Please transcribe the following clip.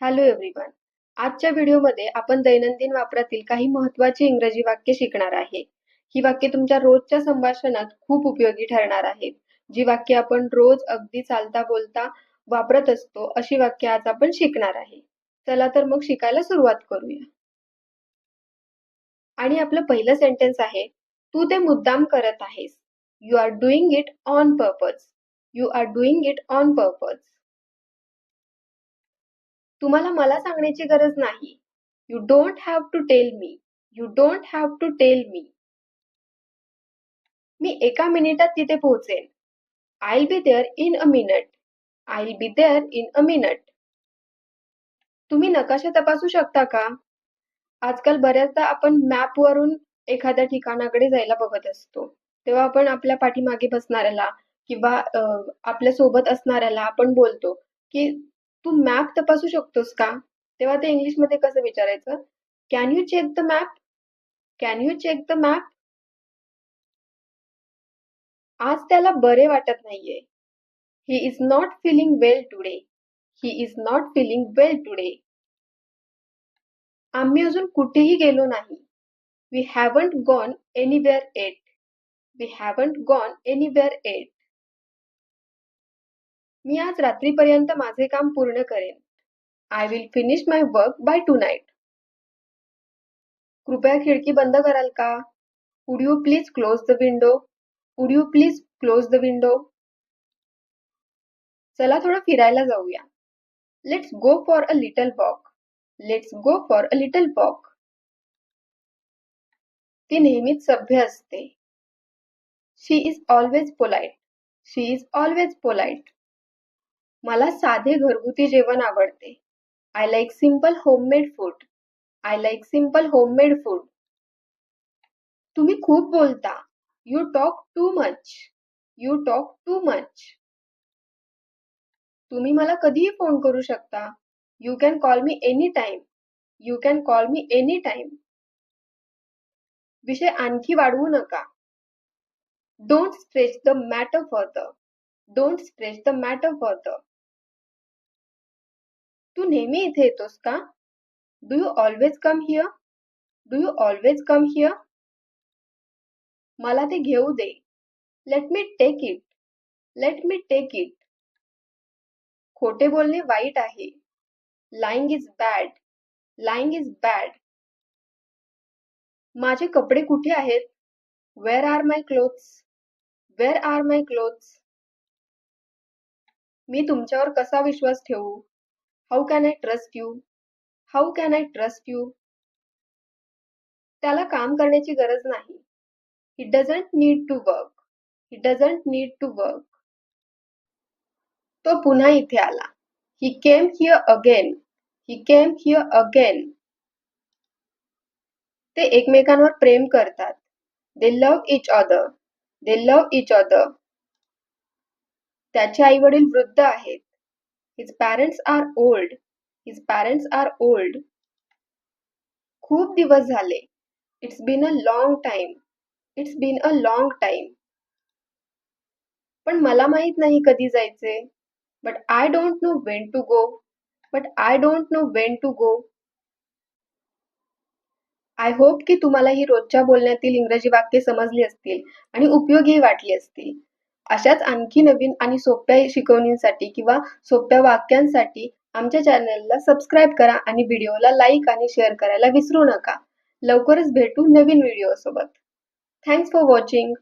Hello everyone आजच्या व्हिडिओमध्ये आपण दैनंदिन वापरातील काही महत्वाची इंग्रजी वाक्य शिकणार आहे. ही वाक्य तुमच्या रोजच्या संभाषणात खूप उपयोगी ठरणार आहेत. जी वाक्य आपण रोज अगदी चालता बोलता वापरत असतो अशी वाक्य आज आपण शिकणार आहे. चला तर मग शिकायला सुरुवात करूया. आणि आपलं पहिलं सेंटेन्स आहे तू ते मुद्दाम करत आहेस. You are doing it on purpose you are doing it on purpose तुम्हाला मला सांगण्याची गरज नाही. You don't have to tell me you don't have to tell me मी एका मिनिटात तिथे पोहोचेन. I be there in a minute I be there in a minute तुम्ही नकाशा तपासू शकता का? आजकाल बऱ्याचदा आपण मॅपवरून एखाद्या ठिकाणाकडे जायला बघत असतो. तेव्हा आपण आपल्या पाठीमागे बसणाऱ्याला किंवा आपल्यासोबत असणाऱ्याला आपण बोलतो की तू मॅप तपासू शकतोस का? तेव्हा ते इंग्लिशमध्ये कसं विचारायचं? Can you check the map can you check the map आज त्याला बरे वाटत नाहीये. He is not feeling well today he is not feeling well today आम्ही अजून कुठेही गेलो नाही. We haven't gone anywhere yet we haven't gone anywhere yet मी आज रात्रीपर्यंत माझे काम पूर्ण करेन. I will finish my work by tonight कृपया खिडकी बंद कराल का? Would you please close the window would you please close the window चला थोडं फिरायला जाऊया. Let's go for a little walk let's go for a little walk ती नेहमीच सभ्य असते. She is always polite she is always polite मला साधे घरगुती जेवण आवडते. I like simple homemade food I like simple homemade food तुम्ही खूप बोलता. You talk too much you talk too much तुम्ही मला कधीही फोन करू शकता. You can call me any time you can call me any time विषय आणखी वाढवू नका. Don't stretch the matter the don't stretch the matter the तू नेहमी इथे येतोस का? Do you always come here do you always come here मला ते घेऊ दे. Let me take it let me take it खोटे बोलणे वाईट आहे. Lying is bad lying is bad माझे कपडे कुठे आहेत? Where are my clothes where are my clothes मी तुमच्यावर कसा विश्वास ठेवू? How can I trust you how can I trust you त्याला काम करण्याची गरज नाही. He doesn't need to work he doesn't need to work तो पुन्हा इथे आला. He came here again he came here again ते एकमेकांवर प्रेम करतात. They love each other they love each other त्याचे आई वडील वृद्ध आहेत. His parents are old his parents are old खूप दिवस झाले. It's been a long time it's been a long time पण मला माहीत नाही कधी जायचे. But I don't know when to go but I don't know when to go I hope की तुम्हाला ही रोजच्या बोलण्यातील इंग्रजी वाक्य समजली असतील आणि उपयोगी वाटली असतील. अशाच आणखी नवीन आणि सोप्या शिकवणींसाठी किंवा सोप्या वाक्यांसाठी आमच्या चॅनलला सबस्क्राईब करा आणि व्हिडिओला लाईक आणि शेअर करायला विसरू नका. लवकरच भेटू नवीन व्हिडिओ सोबत. Thanks for watching